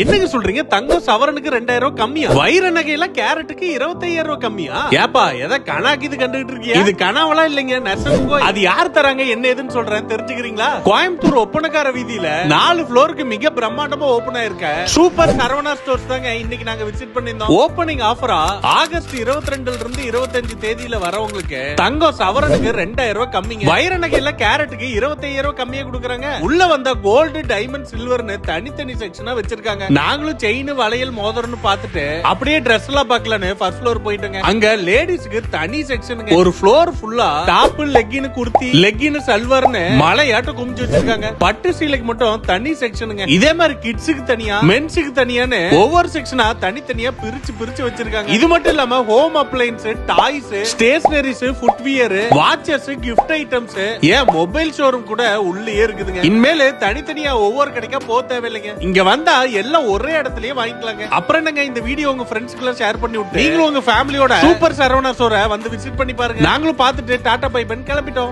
என்னங்க சொல்றீங்க? தங்கம் சவரனுக்கு ரெண்டாயிரம் ரூபாய் கம்மியா? வைர நகையில கேரட்டுக்கு இருபத்தையாயிரம் ரூபாய் கம்மியா? ஏப்பா எதை கணாக்கிது கண்டுகிட்டு இருக்கியா? இது கனாவெல்லாம் இல்லைங்க நெசவுங்கோ அது யார் தராங்க என்ன ஏதுன்னு சொல்றேன் தெரிஞ்சுக்கிறீங்களா? கோயம்புத்தூர் ஒப்பனக்கார வீதியில நாலு ஃப்ளோருக்கு மிக பிரம்மாண்டமா ஓபன் ஆயிருக்க. சூப்பர் சரவணா ஸ்டோர்ஸ் தாங்க இன்னைக்கு நாங்க விசிட் பண்ணிருந்தோம் ஓபனிங் ஆஃபரா ஆகஸ்ட் இருபத்தி ரெண்டுல இருந்து இருபத்தஞ்சு தேதியில வரவங்களுக்கு தங்கம் சவரனுக்கு ரெண்டாயிரம் ரூபாய் கம்மிங்க. வைர நகையில கேரட்டுக்கு இருபத்தையாயிரம் ரூபாய் கம்மியா கொடுக்குறாங்க. உள்ள வந்த கோல்டு டைமண்ட் சில்வர்னு தனித்தனி செக்ஷனா வச்சிருக்காங்க. நாங்களும் செயின் வளையல் மோதிரம்னு பார்த்துட்டு அப்படியே Dress எல்லாம் பார்க்கலன்னு ஃபர்ஸ்ட் ஃப்ளோர் போயிட்டோங்க அங்க லேடிஸ்க்கு தனி செக்ஷனுங்க ஒரு ஃப்ளோர் ஃபுல்லா டாப் லெக்கின் குர்த்தி லெக்கின் சல்வார்னு மலையாட்டம் குமிச்சு வச்சிருக்காங்க. பட்டு சீலைக்கு மட்டும் தனி செக்ஷனுங்க இதே மாதிரி கிட்ஸுக்கு தனியா மென்ஸுக்கு தனியான்னு ஒவ்வொரு செக்ஷனா தனித்தனியா பிரிச்சு பிரிச்சு வச்சிருக்காங்க. இது மட்டும் இல்லாம home appliances toys stationeries footwear watches gift items ஏன் மொபைல் ஷோரூம் கூட உள்ளே இருக்குதுங்க. இனிமேல் தனித்தனியா ஒவ்வொரு கடைக்கா போக தேவையில்லைங்க. இங்க வந்தா எல்லாம் ஒரே இடத்துலயே வாங்கிக்கலாங்க. அப்புறம் என்னங்க இந்த வீடியோ உங்க ஃப்ரெண்ட்ஸ்க்கு எல்லாம் ஷேர் பண்ணி விட்டு? நீங்களும் உங்க ஃபேமிலியோட சூப்பர் சரவணா ஸ்டோரை வந்து விசிட் பண்ணி பாருங்க. நாங்களும் பார்த்துட்டு டாடா பை பண்ணி கிளம்பிட்டோம்.